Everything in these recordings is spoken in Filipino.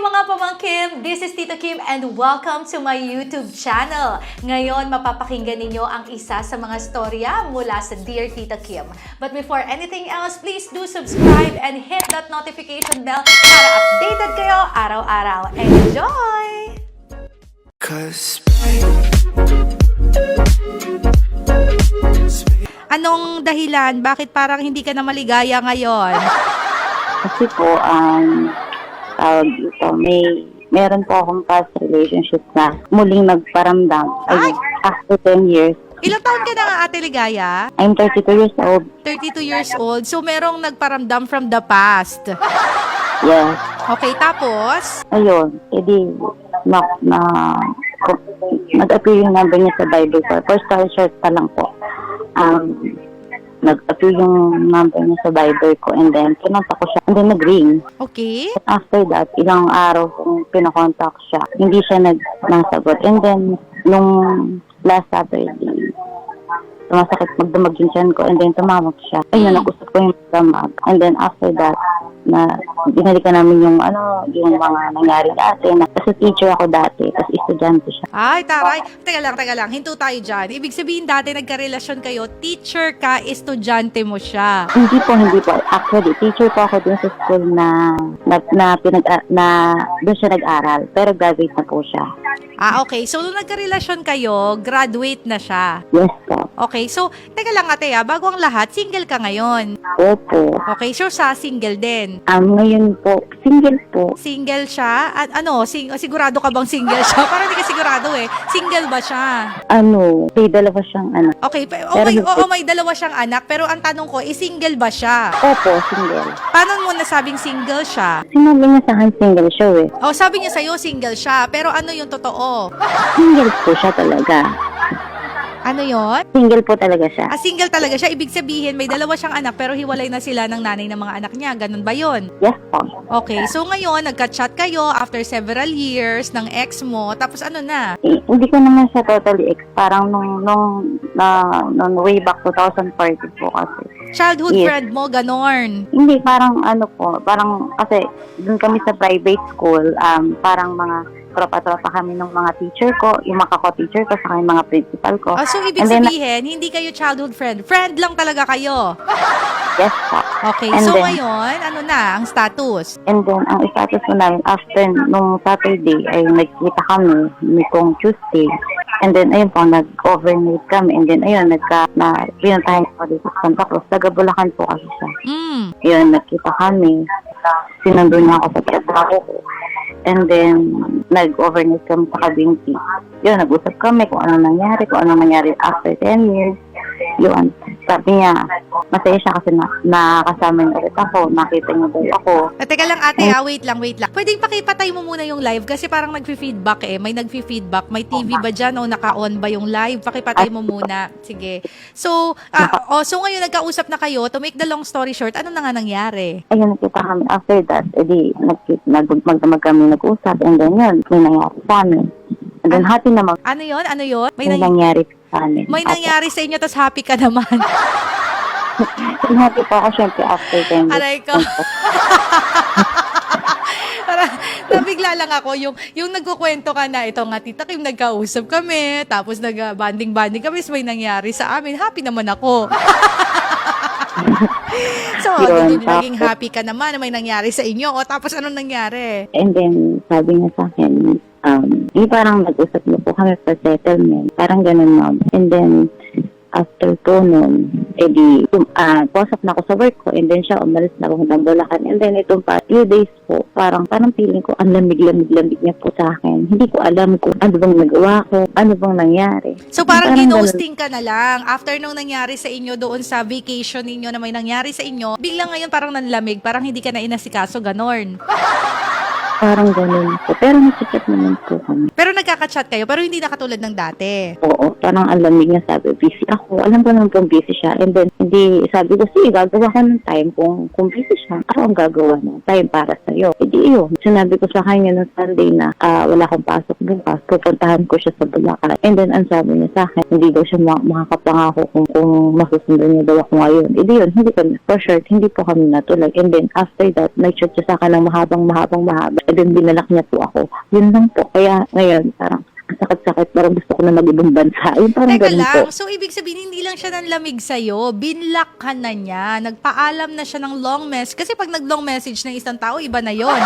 mga pamangkin! This is Tito Kim and welcome to my YouTube channel. Ngayon, mapapakinggan ninyo ang isa sa mga storya mula sa Dear Tita Kim. But before anything else, please do subscribe and hit that notification bell para updated kayo araw-araw. Enjoy! Anong dahilan? Bakit parang hindi ka na maligaya ngayon? Kasi po, um, tawag dito, may, meron po akong past relationship na muling nagparamdam. Ay! Ay, after 10 years. Ilang taon ka na nga, Ate Ligaya? I'm 32 years old. 32 years old. So, merong nagparamdam from the past. Yes. Okay, tapos? Ayun, edi, na, na, ko- nag-appear yung number niya sa Bible ko. First time short pa lang po. Um, nag-appear yung number niya sa Bible ko and then pinunta ko siya and then nag-ring. Okay. After that, ilang araw kong pinakontak siya. Hindi siya nag nasagot. And then, nung last Saturday, sumasakit magdamag yung tiyan ko and then tumawag siya. Ayun, Mm. nag-usap ko yung damag. And then after that, na binalikan namin yung ano, yung mga nangyari dati. Na, kasi teacher ako dati, tapos estudyante siya. Ay, taray. Teka lang, teka lang. Hinto tayo dyan. Ibig sabihin dati nagkarelasyon kayo, teacher ka, estudyante mo siya. Hindi po, hindi po. Actually, teacher po ako dun sa school na na, na, pinag, na doon siya nag-aral. Pero graduate na po siya. Ah, okay. So, nung nagkarelasyon kayo, graduate na siya. Yes po. Okay, so, teka lang ate ah, bago ang lahat, single ka ngayon. Opo. Okay, so sa single din. Um, ngayon po, single po. Single siya? At ano, sing sigurado ka bang single siya? Parang hindi ka sigurado eh. Single ba siya? Ano, may dalawa siyang anak. Okay, pe- oh, Pero may, hindi- oo, may dalawa siyang anak, pero ang tanong ko, is single ba siya? Opo, single. Paano mo nasabing single siya? Sinabi niya sa akin single siya eh. Oh, sabi niya sa'yo, single siya. Pero ano yung totoo? Single po siya talaga. Ano yon? Single po talaga siya. Ah, single talaga siya. Ibig sabihin, may dalawa siyang anak, pero hiwalay na sila ng nanay ng mga anak niya. Ganun ba yon? Yes po. Okay, so ngayon, nagka-chat kayo after several years ng ex mo. Tapos ano na? Eh, hindi ko naman siya totally ex. Parang nung, nung, na, nung way back 2014 po kasi. Childhood Yes. friend mo, ganorn. Hindi, parang ano po, parang kasi dun kami sa private school, um, parang mga tropa-tropa kami ng mga teacher ko, yung mga ko-teacher ko, sa mga principal ko. Ah, so ibig And then- sabihin, hindi kayo childhood friend. Friend lang talaga kayo. Yes po. Okay, And so then- ngayon, ano na ang status? And then, ang status ko namin, after nung Saturday, ay nagkita kami nitong Tuesday. And then, ayun po, nag-overnight kami. And then, ayun, nagka, na, pinuntahan ko dito sa Santa Cruz. Taga Bulacan po kasi siya. Mm. Yun, nagkita kami. Sinundo niya ako sa trabaho ko. And then, nag-overnight kami sa Kabinti. Yun, nag-usap kami kung ano nangyari, kung ano nangyari after 10 years. Yun, sabi niya, masaya siya kasi na, nakasama niya ulit ako, nakita niya daw ako. Ah, teka lang ate, ah, wait lang, wait lang. Pwedeng pakipatay mo muna yung live kasi parang nagfi-feedback eh. May nagfi-feedback. May TV ba dyan o naka-on ba yung live? Pakipatay mo muna. Sige. So, ah, oh, so ngayon nagkausap na kayo. To make the long story short, ano na nga nangyari? Ayun, nakita kami. After that, edi, nag, nag, magdamag kami nag-usap. And then, yun, may nangyari sa amin. And then, happy naman. Ano yon? Ano yon? May, May nangy- nangyari amin. may nangyari sa inyo tapos happy ka naman. Happy po ako, syempre, after 10 years. Aray ko. Para nabigla lang ako yung yung nagkukwento ka na ito nga tita Kim nagkausap kami tapos nag banding banding kami so may nangyari sa amin happy naman ako so Yun, hindi naging happy ka naman na may nangyari sa inyo o tapos anong nangyari And then, sabi niya sa akin, um, di parang nag-usap na po kami for settlement. Parang ganun, ma'am. And then, after po nun, edi, tum- ah, pasok na ako sa work ko, and then siya, umalis na ako ng Bulacan. And then, itong pa, few days po, parang, parang feeling ko, ang lamig-lamig-lamig niya po sa akin. Hindi ko alam kung ano bang nagawa ko, ano bang nangyari. so parang, Parang ginosting ka na lang after nung nangyari sa inyo doon sa vacation ninyo na may nangyari sa inyo biglang ngayon parang nanlamig parang hindi ka na inasikaso ganorn Parang ganun po. Pero nagchat naman po kami. pero nagkaka-chat kayo pero hindi na katulad ng dati Oo, parang ang lamig niya sabi, busy ako. Alam ko naman kung busy siya. And then, hindi, sabi ko, sige, gagawa ko ng time kung, kung busy siya. Ako ang gagawa ng time para sa'yo. Hindi yun. Sinabi ko sa kanya noong Sunday na ah, wala akong pasok bukas. Pupuntahan ko siya sa Bulacan. And then, ang sabi niya sa akin, hindi daw siya ma- makakapangako kung, kung masusundan niya daw ako ngayon. Hindi yun. Hindi kami, for sure, hindi po kami natuloy. And then, after that, nag-chat siya sa akin ng mahabang, mahabang, mahaba. And then binalak niya po ako. Yun lang po. Kaya ngayon, parang ang sakit-sakit. Parang gusto ko na mag-ibang bansa. Yung parang Teka ganun lang, po. so ibig sabihin hindi lang siya nanlamig sa'yo, binlock ka na niya, nagpaalam na siya ng long message. Kasi pag nag-long message ng isang tao, iba na yon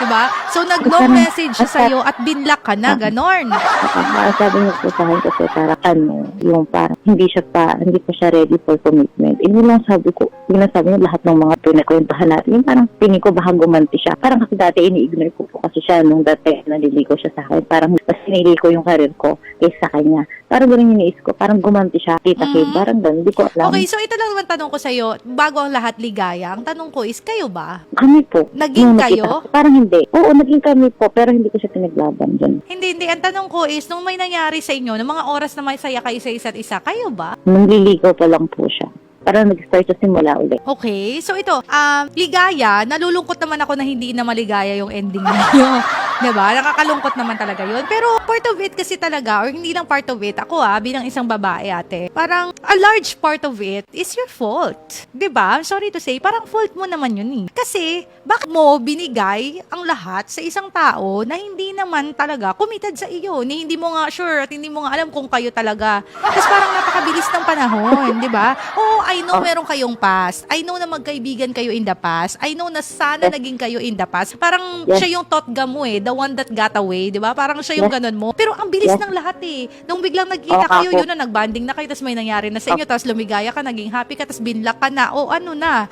Diba? So nag-long message siya sa'yo at binlock ka na, ganon. Parang sabi niya po sa akin kasi parang ano, yung parang hindi siya pa, hindi pa siya ready for commitment. Eh, yun lang sabi ko, yun lang sabi niya lahat ng mga pinakwentuhan natin. Yung parang pinig ko baka gumanti siya. Parang kasi dati ini-ignore ko po kasi siya nung dati naliligo siya sa akin. Parang mas sinili ko yung karir ko kaysa sa kanya. Parang ganun yung iniis ko. Parang gumanti siya. Kita Mhm. kid. Parang ganun. Hindi ko alam. Okay, so ito lang naman tanong ko sa'yo, bago ang lahat ligaya, ang tanong ko is, kayo ba? Kami po. Naging nung kayo? nakita- Parang hindi. Oo, naging kami po. Pero hindi ko siya pinaglaban dyan. Hindi, hindi. Ang tanong ko is, nung may nangyari sa inyo, ng mga oras na may saya kayo sa isa't isa, kayo ba? Nung liligaw pa lang po siya. Parang nag-start sa simula ulit. Okay, so ito, um, ligaya, nalulungkot naman ako na hindi na maligaya yung ending ninyo. 'Di ba? Nakakalungkot naman talaga yun. Pero part of it kasi talaga, or hindi lang part of it, ako ah, bilang isang babae ate, parang a large part of it is your fault. 'Di ba? I'm sorry to say, parang fault mo naman yun eh. Kasi, bakit mo binigay ang lahat sa isang tao na hindi naman talaga committed sa iyo, ni hindi mo nga sure at hindi mo nga alam kung kayo talaga. Tapos parang napakabilis ng panahon, 'di ba? Oo, I know meron kayong past. I know na magkaibigan kayo in the past. I know na sana naging kayo in the past. Parang Yes. siya yung totga mo eh, the one that got away, 'di ba? Parang siya yung Yes. ganun mo. Pero ang bilis Yes. ng lahat eh. Nung biglang nagkita kayo, ako. yun na nagbanding na kayo, tapos may nangyari na sa inyo, tapos lumigaya ka, naging happy ka, tapos binlock ka na. O ano na.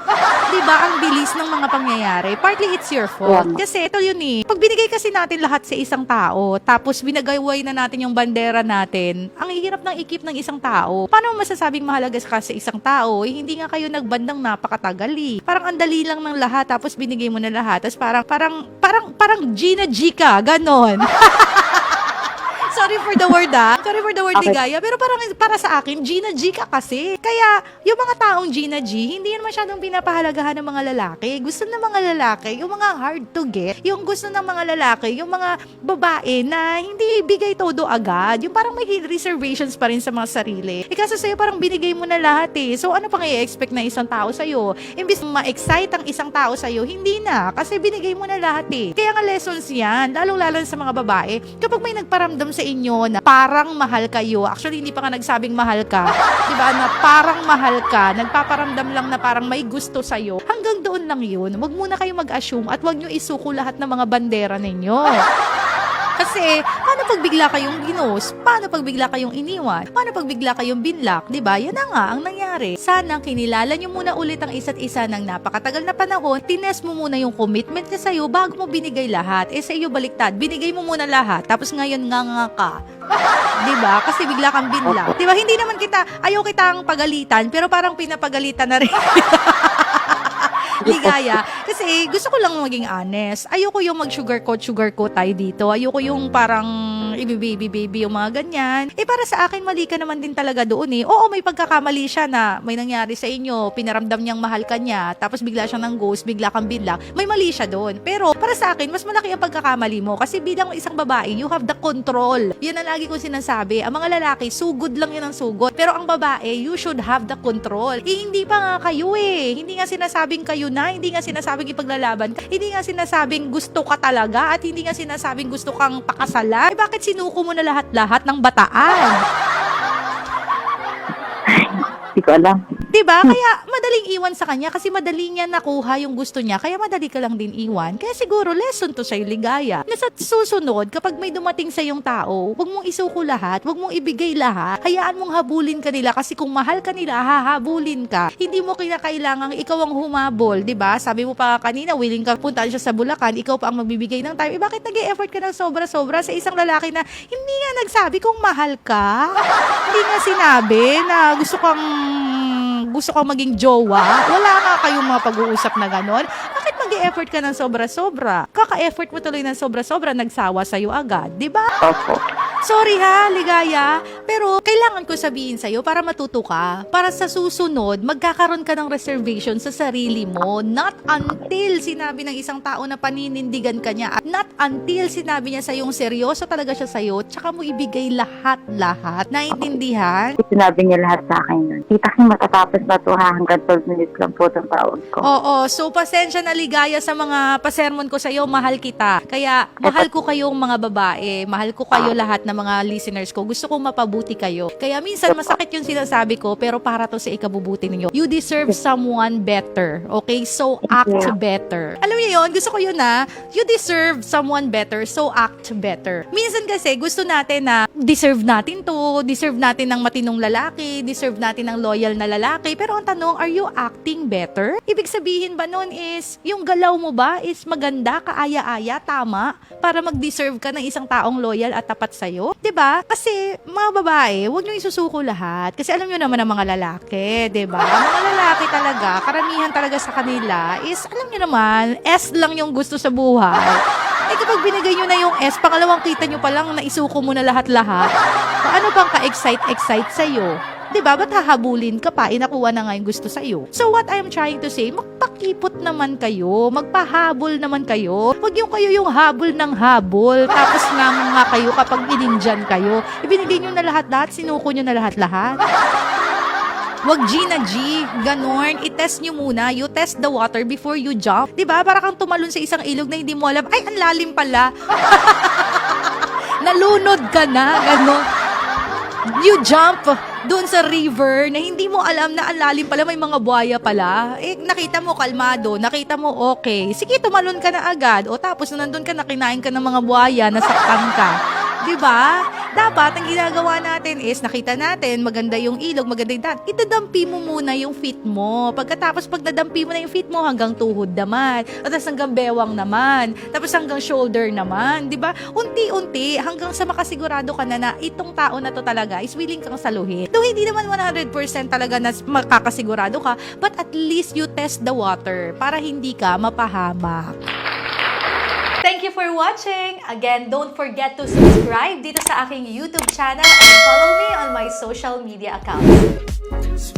'Di ba? Ang bilis ng mga pangyayari. Partly it's your fault. Yeah. Kasi ito yun eh. Pag binigay kasi natin lahat sa isang tao, tapos binagaway na natin yung bandera natin, ang hirap ng ikip ng isang tao. Paano masasabing mahalaga ka sa isang tao? Eh, hindi nga kayo nagbandang napakatagal eh. Parang ang dali lang ng lahat, tapos binigay mo na lahat. Tapos parang, parang, parang, parang Gina G ka, ganon. Sorry for the word ah. Sorry for the word Okay. ligaya. Pero parang para sa akin, Gina G ka kasi. Kaya yung mga taong Gina G, hindi yan masyadong pinapahalagahan ng mga lalaki. Gusto ng mga lalaki, yung mga hard to get, yung gusto ng mga lalaki, yung mga babae na hindi bigay todo agad. Yung parang may reservations pa rin sa mga sarili. Eh kaso sa'yo parang binigay mo na lahat eh. So ano pang i-expect na isang tao sa'yo? Imbis ma-excite ang isang tao sa'yo, hindi na. Kasi binigay mo na lahat eh. Kaya nga lessons yan, lalong-lalo sa mga babae. Kapag may nagparamdam sa inyo na parang mahal kayo, actually hindi pa nga nagsabing mahal ka, di ba, na parang mahal ka, nagpaparamdam lang na parang may gusto sa'yo, hanggang doon lang yun. Huwag muna kayo mag-assume at huwag nyo isuko lahat ng mga bandera ninyo. Kasi, paano pag bigla kayong ginos? Paano pag bigla kayong iniwan? Paano pag bigla kayong binlock? 'Di ba? Yan na nga ang nangyari. Sana kinilala nyo muna ulit ang isa't isa ng napakatagal na panahon. Tines mo muna yung commitment niya sa'yo bago mo binigay lahat. Eh sa iyo baliktad, binigay mo muna lahat. Tapos ngayon nga nga ka. 'Di ba? Kasi bigla kang binlock. 'Di ba? Hindi naman kita ayaw kitang pagalitan, pero parang pinapagalitan na rin. ligaya. Kasi gusto ko lang maging honest. Ayoko yung mag-sugarcoat, sugarcoat tayo dito. Ayoko yung parang ibi-baby-baby yung mga ganyan. Eh para sa akin, mali ka naman din talaga doon eh. Oo, may pagkakamali siya na may nangyari sa inyo, pinaramdam niyang mahal ka niya, tapos bigla siyang ng ghost, bigla kang binlock. May mali siya doon. Pero para sa akin, mas malaki ang pagkakamali mo kasi bilang isang babae, you have the control. Yun ang lagi ko sinasabi. Ang mga lalaki, sugod lang yun ang sugod. Pero ang babae, you should have the control. Eh, hindi pa nga kayo eh. Hindi nga sinasabing kayo na, hindi nga sinasabing ipaglalaban ka, hindi nga sinasabing gusto ka talaga at hindi nga sinasabing gusto kang pakasalan. Eh, bakit sinuko mo na lahat-lahat ng bataan? Hindi ko alam. 'Di ba? Kaya madaling iwan sa kanya kasi madali niya nakuha yung gusto niya. Kaya madali ka lang din iwan. Kaya siguro lesson to sa'yo ligaya. Na sa susunod, kapag may dumating sa yung tao, huwag mong isuko lahat, huwag mong ibigay lahat. Hayaan mong habulin ka nila kasi kung mahal ka nila, hahabulin ka. Hindi mo kinakailangang ikaw ang humabol, 'di ba? Sabi mo pa kanina, willing ka puntahan siya sa Bulacan, ikaw pa ang magbibigay ng time. Eh bakit nag-e-effort ka ng sobra-sobra sa isang lalaki na hindi nga nagsabi kung mahal ka? hindi nga sinabi na gusto kang gusto kang maging jowa, wala nga kayong mga pag-uusap na ganon. Bakit mag effort ka ng sobra-sobra? Kaka-effort mo tuloy ng sobra-sobra, nagsawa sa'yo agad, di ba? Opo. Sorry ha, ligaya. Pero kailangan ko sabihin sa'yo para matuto ka. Para sa susunod, magkakaroon ka ng reservation sa sarili mo. Not until sinabi ng isang tao na paninindigan ka niya. Not until sinabi niya sa'yong seryoso talaga siya sa'yo. Tsaka mo ibigay lahat-lahat. Naintindihan? Sinabi niya lahat sa akin nun. Tita Kim, matatapos na to ha. Hanggang 12 minutes lang po itong tawag ko. Oo, so pasensya na ligaya sa mga pasermon ko sa'yo, mahal kita. Kaya mahal ko kayong mga babae, mahal ko kayo lahat ng mga listeners ko. Gusto kong mapabuti kayo. Kaya minsan masakit yung sinasabi ko, pero para to sa ikabubuti ninyo. You deserve someone better, okay? So act better. Alam niyo yun, gusto ko yun na, you deserve someone better, so act better. Minsan kasi gusto natin na deserve natin to, deserve natin ng matinong lalaki, deserve natin ng loyal na lalaki, pero ang tanong, are you acting better? Ibig sabihin ba nun is, yung galaw mo ba is maganda, kaaya-aya, tama, para mag-deserve ka ng isang taong loyal at tapat sa'yo? ba? Kasi, mga babae, huwag nyo isusuko lahat. Kasi alam nyo naman ang mga lalaki, ba? Ang mga lalaki talaga, karamihan talaga sa kanila is, alam nyo naman, S lang yung gusto sa buhay. Eh kapag binigay nyo na yung S, pangalawang kita nyo pa lang na isuko mo na lahat-lahat, paano pang ka-excite-excite sa'yo? 'Di ba? Ba't hahabulin ka pa? Inakuha na nga yung gusto sa'yo. So what I'm trying to say, magpakipot naman kayo. Magpahabol naman kayo. Huwag yung kayo yung habol ng habol. Tapos nga nga kayo kapag binindyan kayo. Ibinigay nyo na lahat-lahat, sinuko nyo na lahat-lahat. Wag G na G, ganon. I-test nyo muna. You test the water before you jump. 'Di ba? Para kang tumalon sa isang ilog na hindi mo alam, ay, ang lalim pala. Nalunod ka na, ganon. You jump doon sa river na hindi mo alam na ang lalim pala, may mga buhaya pala. Eh, nakita mo kalmado, nakita mo okay. Sige, tumalon ka na agad. O tapos na nandun ka, nakinain ka ng mga buhaya, nasaktan ka. 'Di ba? Dapat ang ginagawa natin is nakita natin maganda yung ilog, maganda yung daan. Itadampi mo muna yung feet mo. Pagkatapos pag nadampi mo na yung feet mo hanggang tuhod naman. At tapos hanggang bewang naman. Tapos hanggang shoulder naman, 'di ba? Unti-unti hanggang sa makasigurado ka na na itong tao na to talaga is willing kang saluhin. Though hindi naman 100% talaga na makakasigurado ka, but at least you test the water para hindi ka mapahamak. You for watching! Again, don't forget to subscribe dito sa aking YouTube channel and follow me on my social media accounts.